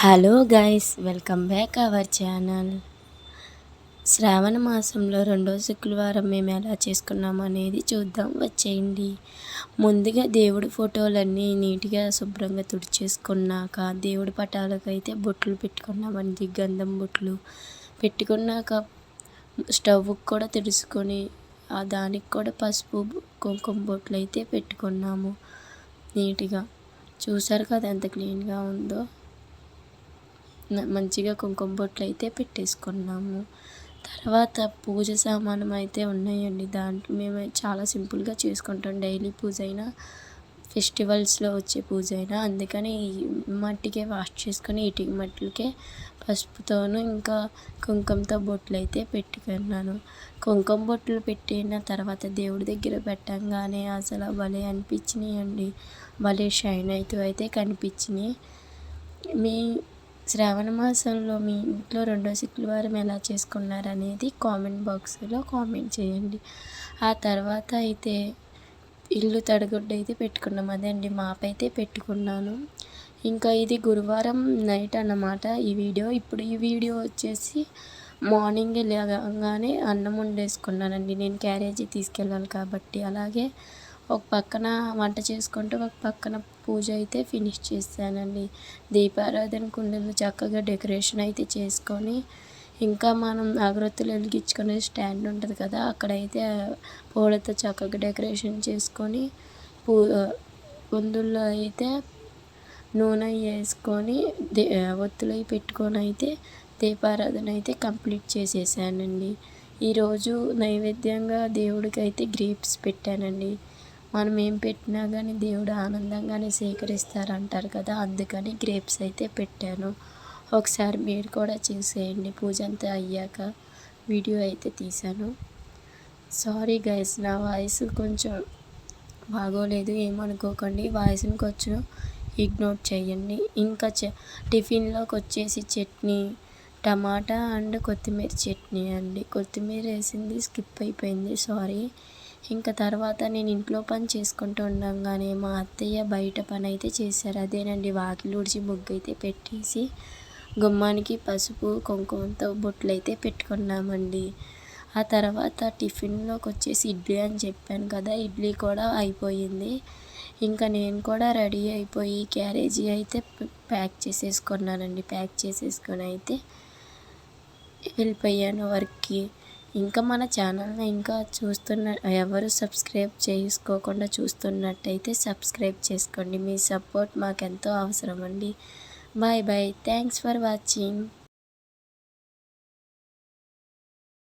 Hello guys welcome back our channel. Shravana మాసంలో రెండో శుక్రవారం మేము ఎలా చేసుకున్నాం అనేది చూద్దాం. వచ్చేయండి. ముందుగా దేవుడి ఫోటోలన్నీ నీట్గా శుభ్రంగా తుడిచేసుకున్నాక దేవుడి పటాలకైతే బొట్లు పెట్టుకున్నామండి గంధం బొట్లు పెట్టుకున్నాక స్టవ్ కూడా తుడుచుకొని దానికి కూడా పసుపు కుంకుమ బొట్లు అయితే పెట్టుకున్నాము నీట్గా. చూసారు కదా ఎంత క్లీన్గా ఉందో? మంచిగా కుంకుమ బొట్లు అయితే పెట్టేసుకున్నాము. తర్వాత పూజ సామానం అయితే ఉన్నాయండి దాంట్లో. మేము చాలా సింపుల్గా చేసుకుంటాం. డైలీ పూజ అయినా ఫెస్టివల్స్లో వచ్చే పూజ అయినా అందుకని మట్టికే వాష్ చేసుకొని ఇటుకి మట్టికే పసుపుతోను ఇంకా కుంకుమతో బొట్లు అయితే పెట్టుకున్నాను. కుంకుమ బొట్లు పెట్టిన తర్వాత దేవుడి దగ్గర పెట్టంగానే అసలు భలే అనిపించినాయండి. భలే షైన్ అవుతూ అయితే కనిపించినాయి. మీ శ్రావణ మాసంలో మీ ఇంట్లో రెండో శుక్రవారం ఎలా చేసుకున్నారనేది కామెంట్ బాక్స్లో కామెంట్ చేయండి. ఆ తర్వాత అయితే ఇల్లు తడగుడ్డ అయితే పెట్టుకున్నాం. అదే అండి మాపైతే అయితే పెట్టుకున్నాను. ఇంకా ఇది గురువారం నైట్ అన్నమాట ఈ వీడియో. ఇప్పుడు ఈ వీడియో వచ్చేసి మార్నింగ్ లేవగానే అన్నం వండేసుకున్నానండి. నేను క్యారేజీ తీసుకెళ్ళాలి కాబట్టి. అలాగే ఒక పక్కన వంట చేసుకుంటూ ఒక పక్కన పూజ అయితే ఫినిష్ చేశానండి. దీపారాధన కుండలు చక్కగా డెకరేషన్ అయితే చేసుకొని ఇంకా మనం అగరత్తులు వెలిగించుకునే స్టాండ్ ఉంటుంది కదా అక్కడైతే పూలతో చక్కగా డెకరేషన్ చేసుకొని పూ వందుల్లో అయితే నూనె వేసుకొని దే ఒత్తులు పెట్టుకొని అయితే దీపారాధన అయితే కంప్లీట్ చేసేసానండి. ఈరోజు నైవేద్యంగా దేవుడికి అయితే గ్రేప్స్ పెట్టానండి. మనం ఏం పెట్టినా కానీ దేవుడు ఆనందంగానే స్వీకరిస్తారంటారు కదా అందుకని గ్రేప్స్ అయితే పెట్టాను. ఒకసారి మీరు కూడా చూసేయండి. పూజ అంతా అయ్యాక వీడియో అయితే తీశాను. సారీ గైస్ నా వాయిస్ కొంచెం బాగోలేదు ఏమనుకోకండి. వాయిస్ని కొంచెం ఇగ్నోర్ చేయండి. ఇంకా చ టిఫిన్లోకి వచ్చేసి చట్నీ టమాటా అండ్ కొత్తిమీర చట్నీ అండి. కొత్తిమీర వేసింది స్కిప్ అయిపోయింది. సారీ ఇంకా తర్వాత నేను ఇంట్లో పని చేసుకుంటూ ఉండగానే మా అత్తయ్య బయట పని అయితే చేశారు. అదేనండి వాకిలుడిచి ముగ్గు అయితే పెట్టేసి గుమ్మానికి పసుపు కుంకుమంతో బొట్లు అయితే పెట్టుకున్నామండి. ఆ తర్వాత టిఫిన్లోకి వచ్చేసి ఇడ్లీ అని చెప్పాను కదా ఇడ్లీ కూడా అయిపోయింది. ఇంకా నేను కూడా రెడీ అయిపోయి క్యారేజీ అయితే ప్యాక్ చేసేసుకున్నానండి. ప్యాక్ చేసేసుకొని అయితే వెళ్ళిపోయాను వర్క్కి. ఇంకా మన ఛానల్ని ఇంకా చూస్తున్న ఎవరు సబ్స్క్రైబ్ చేసుకోకుండా చూస్తున్నట్టయితే సబ్స్క్రైబ్ చేసుకోండి. మీ సపోర్ట్ మాకు ఎంతో అవసరం అండి bye bye. Thanks for watching.